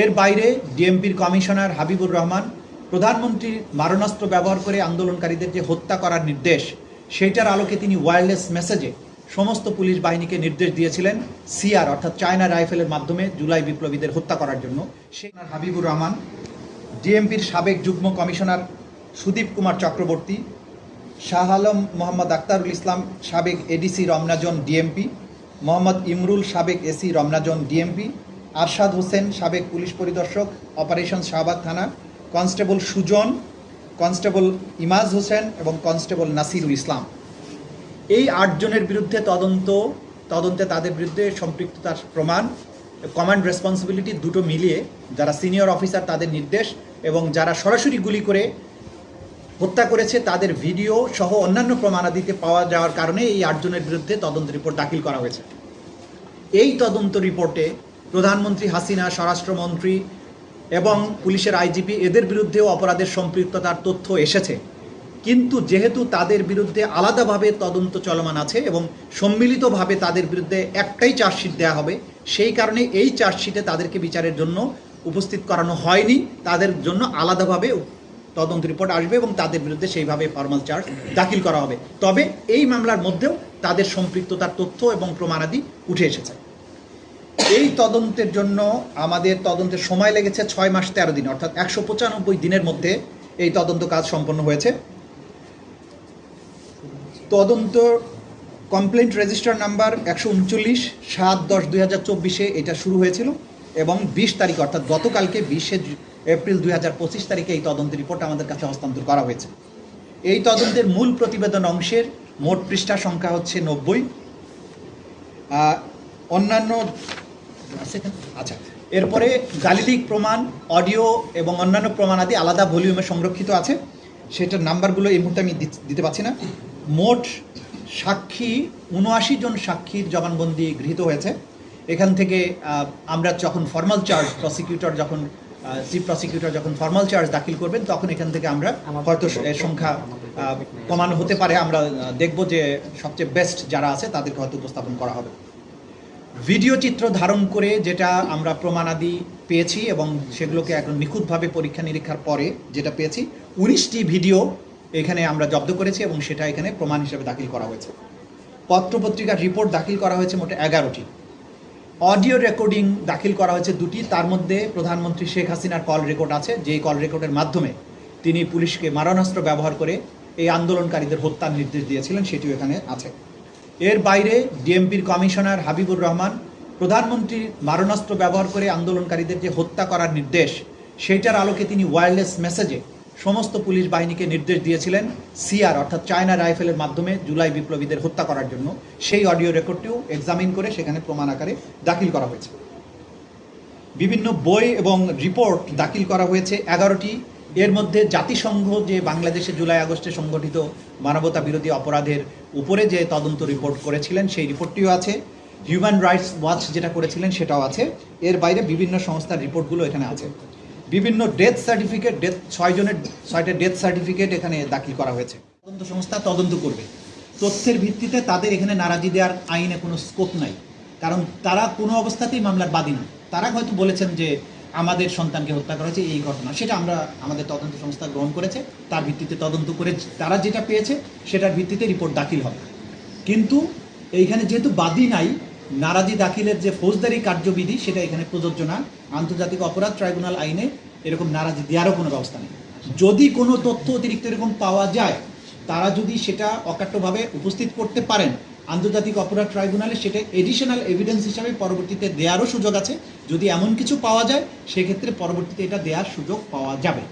এর বাইরে ডিএমপির কমিশনার হাবিবুর রহমান, প্রধানমন্ত্রীর মারণাস্ত্র ব্যবহার করে আন্দোলনকারীদের যে হত্যা করার নির্দেশ, সেইটার আলোকে তিনি ওয়্যারলেস মেসেজে সমস্ত পুলিশ বাহিনীকে নির্দেশ দিয়েছিলেন সিআর অর্থাৎ চায়না রাইফেলের মাধ্যমে জুলাই বিপ্লবীদের হত্যা করার জন্য। সেই হাবিবুর রহমান, ডিএমপির সাবেক যুগ্ম কমিশনার সুদীপ কুমার চক্রবর্তী, শাহ আলম মোহাম্মদ আক্তারুল ইসলাম সাবেক এডিসি রমনাজন ডিএমপি মোহাম্মদ ইমরুল সাবেক এসি রমনাজন ডিএমপি আরশাদ হোসেন, সাবেক পুলিশ পরিদর্শক, অপারেশন শাহবাগ থানা, কনস্টেবল সুজন, কনস্টেবল ইমাজ হোসেন এবং কনস্টেবল নাসিরুল ইসলাম। এই আটজনের বিরুদ্ধে তদন্ত, তদন্তে তাদের বিরুদ্ধে সম্পৃক্ততার প্রমাণ কমান্ড রেসপন্সিবিলিটি দুটো মিলিয়ে যারা সিনিয়র অফিসার তাদের নির্দেশ এবং যারা সরাসরি গুলি করে হত্যা করেছে তাদের ভিডিও সহ অন্যান্য প্রমাণাদিতে পাওয়া যাওয়ার কারণে এই আটজনের বিরুদ্ধে তদন্ত রিপোর্ট দাখিল করা হয়েছে। এই তদন্ত রিপোর্টে প্রধানমন্ত্রী হাসিনা, স্বরাষ্ট্রমন্ত্রী এবং পুলিশের আইজিপি এদের বিরুদ্ধেও অপরাধের সম্পৃক্ততার তথ্য এসেছে। কিন্তু যেহেতু তাদের বিরুদ্ধে আলাদাভাবে তদন্ত চলমান আছে এবং সম্মিলিতভাবে তাদের বিরুদ্ধে একটাই চার্জশিট দেওয়া হবে, সেই কারণে এই চার্জশিটে তাদেরকে বিচারের জন্য উপস্থিত করানো হয়নি। তাদের জন্য আলাদাভাবে তদন্ত রিপোর্ট আসবে এবং তাদের বিরুদ্ধে সেইভাবে ফর্মাল চার্জ দাখিল করা হবে। তবে এই মামলার মধ্যেও তাদের সম্পৃক্ততার তথ্য এবং প্রমাণাদি উঠে এসেছে। এই তদন্তের জন্য আমাদের তদন্তের সময় লেগেছে ছয় মাস তেরো দিন, অর্থাৎ একশো পঁচানব্বই দিনের মধ্যে এই তদন্ত কাজ সম্পন্ন হয়েছে তদন্ত কমপ্লেন্ট রেজিস্টার নাম্বার একশো উনচল্লিশ সাত দশ দুই হাজার চব্বিশে এটা শুরু হয়েছিল এবং বিশ তারিখ, অর্থাৎ গতকালকে বিশে এপ্রিল দুই হাজার পঁচিশ তারিখে এই তদন্ত রিপোর্ট আমাদের কাছে হস্তান্তর করা হয়েছে এই তদন্তের মূল প্রতিবেদন অংশের মোট পৃষ্ঠা সংখ্যা হচ্ছে নব্বই অন্যান্য? আচ্ছা এরপরে গালিলিক প্রমাণ, অডিও এবং অন্যান্য প্রমাণ আদি আলাদা ভলিউমে সংরক্ষিত আছে। সেটার নাম্বারগুলো এই মুহূর্তে আমি দিতে পারছি না। মোট সাক্ষী, উনআশি জন সাক্ষীর জবানবন্দি গৃহীত হয়েছে। এখান থেকে আমরা যখন ফর্মাল চার্জ প্রসিকিউটর যখন চিফ প্রসিকিউটর যখন ফর্মাল চার্জ দাখিল করবেন, তখন এখান থেকে আমরা হয়তো সংখ্যা কমানো হতে পারে। আমরা দেখব যে সবচেয়ে বেস্ট যারা আছে, তাদেরকে হয়তো উপস্থাপন করা হবে। ভিডিও চিত্র ধারণ করে যেটা আমরা প্রমাণাদি পেয়েছি এবং সেগুলোকে একদম নিখুঁতভাবে পরীক্ষা নিরীক্ষার পরে যেটা পেয়েছি, উনিশটি ভিডিও এখানে আমরা জব্দ করেছি এবং সেটা এখানে প্রমাণ হিসেবে দাখিল করা হয়েছে। পত্রপত্রিকার রিপোর্ট দাখিল করা হয়েছে মোটে এগারোটি। অডিও রেকর্ডিং দাখিল করা হয়েছে দুটি, তার মধ্যে প্রধানমন্ত্রী শেখ হাসিনার কল রেকর্ড আছে, যেই কল রেকর্ডের মাধ্যমে তিনি পুলিশকে মারণাস্ত্র ব্যবহার করে এই আন্দোলনকারীদের হত্যার নির্দেশ দিয়েছিলেন, সেটিও এখানে আছে। এর বাইরে ডিএমপির কমিশনার হাবিবুর রহমান, প্রধানমন্ত্রীর মারণাস্ত্র ব্যবহার করে আন্দোলনকারীদের যে হত্যা করার নির্দেশ, সেইটার আলোকে তিনি ওয়্যারলেস মেসেজে সমস্ত পুলিশ বাহিনীকে নির্দেশ দিয়েছিলেন সিআর অর্থাৎ চায়না রাইফেলের মাধ্যমে জুলাই বিপ্লবীদের হত্যা করার জন্য। সেই অডিও রেকর্ডটিও এক্সামিন করে সেখানে প্রমাণ আকারে দাখিল করা হয়েছে। বিভিন্ন বই এবং রিপোর্ট দাখিল করা হয়েছে। এগারোটি এর মধ্যে জাতিসংঘ যে বাংলাদেশে জুলাই আগস্টে সংগঠিত মানবতা বিরোধী অপরাধের উপরে যে তদন্ত রিপোর্ট করেছিলেন, সেই রিপোর্টটিও আছে। হিউম্যান রাইটস ওয়াচ যেটা করেছিলেন, সেটাও আছে। এর বাইরে বিভিন্ন সংস্থার রিপোর্টগুলো এখানে আছে। বিভিন্ন ডেথ সার্টিফিকেট ডেথ ছয়জনের ছয়টা ডেথ সার্টিফিকেট এখানে দাখিল করা হয়েছে। তদন্ত সংস্থা তদন্ত করবে। তথ্যের ভিত্তিতে তাদের এখানে নারাজি দেওয়ার আইনে কোনো স্কোপ নাই। কারণ তারা কোনো অবস্থাতেই মামলার বাদী না তারা হয়তো বলেছেন যে আমাদের সন্তানকে হত্যা করা হয়েছে এই ঘটনা। সেটা আমরা আমাদের তদন্ত সংস্থা গ্রহণ করেছে। তার ভিত্তিতে তদন্ত করে তারা যেটা পেয়েছে, সেটার ভিত্তিতে রিপোর্ট দাখিল হবে। কিন্তু এইখানে যেহেতু বাদী নাই, নারাজি দাখিলের যে ফৌজদারি কার্যবিধি, সেটা এখানে প্রযোজ্য না। আন্তর্জাতিক অপরাধ ট্রাইব্যুনাল আইনে এরকম নারাজি দেওয়ারও কোনো ব্যবস্থা নেই। যদি কোনো তথ্য অতিরিক্ত এরকম পাওয়া যায়, তারা যদি সেটা অকাট্যভাবে উপস্থিত করতে পারেন আন্তর্জাতিক অপরাধ ট্রাইব্যুনালে সেটা এডিশনাল এভিডেন্স হিসাবে পরবর্তীতে দেওয়ারও সুযোগ আছে। যদি এমন কিছু পাওয়া যায়, সেক্ষেত্রে পরবর্তীতে এটা দেওয়ার সুযোগ পাওয়া যাবে।